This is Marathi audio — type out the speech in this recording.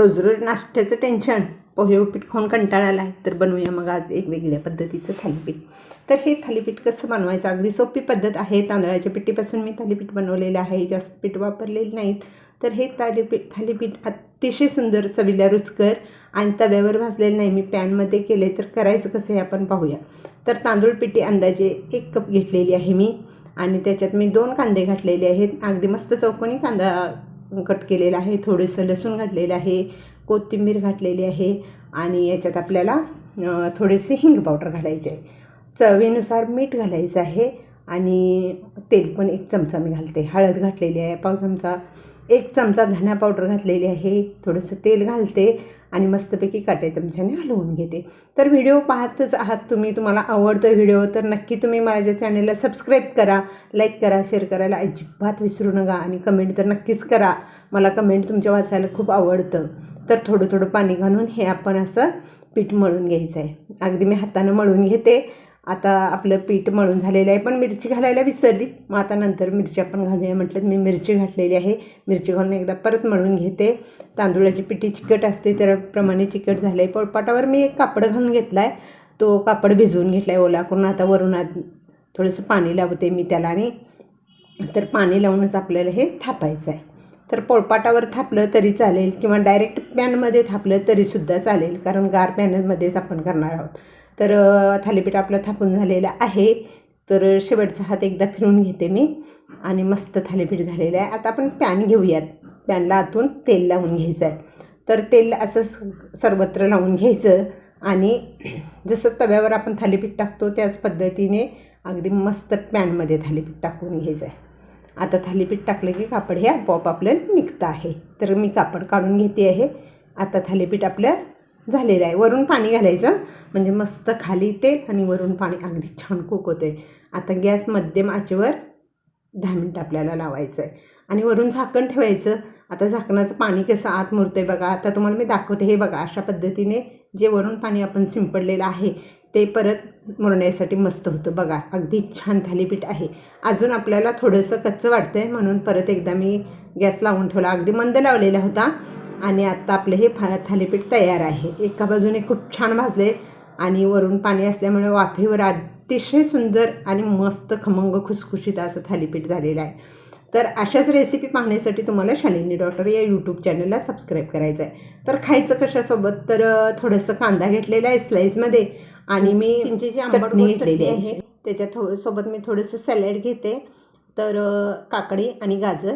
रोज रोज नाश्त्याचं टेन्शन पोहे उपीट खाऊन कंटाळा आला आहे. तर बनवूया मग आज एक वेगळ्या पद्धतीचं थालीपीठ. तर हे थालीपीठ कसं बनवायचं? अगदी सोपी पद्धत आहे. तांदळाच्या पिठीपासून मी थालीपीठ बनवलेलं आहे. जास्त पीठ वापरलेलं नाहीत. तर हे थालीपीठ थालीपीठ अतिशय सुंदर चवीला रुचकर आणि तव्यावर भाजलेलं नाही. मी पॅनमध्ये केले तर करायचं कसं हे आपण पाहूया. तर तांदूळ पिठी अंदाजे एक कप घेतलेली आहे मी. आणि त्याच्यात मी दोन कांदे घातलेले आहेत. अगदी मस्त चौकोनी कांदा कट केलेलं आहे थोडंसं लसूण घातलेलं आहे कोथिंबीर घातलेली आहे आणि याच्यात आपल्याला थोडेसे हिंग पावडर घालायचे आहे. चवीनुसार मीठ घालायचं आहे आणि तेल पण एक चमचा मी घालते. हळद घातलेली आहे पाव चमचा एक चमचा धना पावडर घातलेली आहे थोडंसं तेल घालते आणि मस्तपैकी काट्या चमच्याने हलवून घेते. तर व्हिडिओ पाहतच आहात तुम्ही तुम्हाला आवडतो व्हिडिओ तर नक्की तुम्ही माझ्या चॅनलला सबस्क्राईब करा लाईक करा शेअर करायला अजिबात विसरू नका आणि कमेंट तर नक्कीच करा. मला कमेंट तुमच्या वाचायला खूप आवडतं. तर थोडं थोडं पाणी घालून हे आपण असं पीठ मळून घ्यायचं आहे अगदी मी हातानं मळून घेते. आता आपलं पीठ मळून झालेलं आहे. पण मिरची घालायला विसरली. मग आता नंतर मिरची आपण घालूया. म्हटलं मी मिरची घातलेली आहे. मिरची घालून एकदा परत मळून घेते. तांदूळाची पिठी चिकट असते त्याप्रमाणे चिकट झालं आहे पोळपाटावर मी एक कापड घालून घेतला आहे तो कापड भिजवून घेतला आहे ओला करून आता वरून आत थोडंसं पाणी लावते मी त्याला आणि तर पाणी लावूनच आपल्याला हे थापायचं आहे. तर पोळपाटावर थापलं तरी चालेल किंवा डायरेक्ट पॅनमध्ये थापलं तरीसुद्धा चालेल कारण गार पॅनमध्येच आपण करणार आहोत. तर थालीपीठ आपलं थापून झालेलं आहे. तर शेवटचा हात एकदा फिरून घेते मी आणि मस्त थालीपीठ झालेलं आहे. आता आपण पॅन घेऊयात. पॅनला आतून तेल लावून घ्यायचं आहे. तर तेल असं सर्वत्र लावून घ्यायचं आणि जसं तव्यावर आपण थालीपीठ टाकतो त्याच पद्धतीने अगदी मस्त पॅनमध्ये थालीपीठ टाकून घ्यायचं आहे. आता थालीपीठ टाकलं की कापड हे आपोआप आपलं निघतं आहे. तर मी कापड काढून घेते आहे. आता थालीपीठ आपलं झालेलं आहे. वरून पाणी घालायचं. म्हणजे मस्त खाली तेल आणि वरून पाणी. अगदी छान कुक होतं आहे आता गॅस मध्यम आचेवर दहा मिनटं आपल्याला लावायचं आहे आणि वरून झाकण ठेवायचं. आता झाकणाचं पाणी कसं आत मुरतं आहे बघा. आता तुम्हाला मी दाखवते. हे बघा अशा पद्धतीने जे वरून पाणी आपण शिंपडलेलं आहे ते परत मुरण्यासाठी मस्त होतं. बघा अगदी छान थालीपीठ आहे. अजून आपल्याला थोडंसं कच्चं वाटतं आहे म्हणून परत एकदा मी गॅस लावून ठेवला. अगदी मंद लावलेला होता आणि आत्ता आपलं हे फा थालीपीठ तयार आहे. एका बाजूने खूप छान भाजले आणि वरून पाणी असल्यामुळे वाफेवर अतिशय सुंदर आणि मस्त खमंग खुसखुशीत असं थालीपीठ झालेलं आहे. तर अशाच रेसिपी पाहण्यासाठी तुम्हाला शालिनी डॉक्टर या यूट्यूब चॅनलला सबस्क्राईब करायचं आहे तर खायचं कशासोबत? तर थोडंसं कांदा घेतलेला आहे स्लाईसमध्ये आणि मी चिंचेची आंबट घेतलेली आहे. त्याच्या थो सोबत मी थोडंसं सॅलड घेते. तर काकडी आणि गाजर.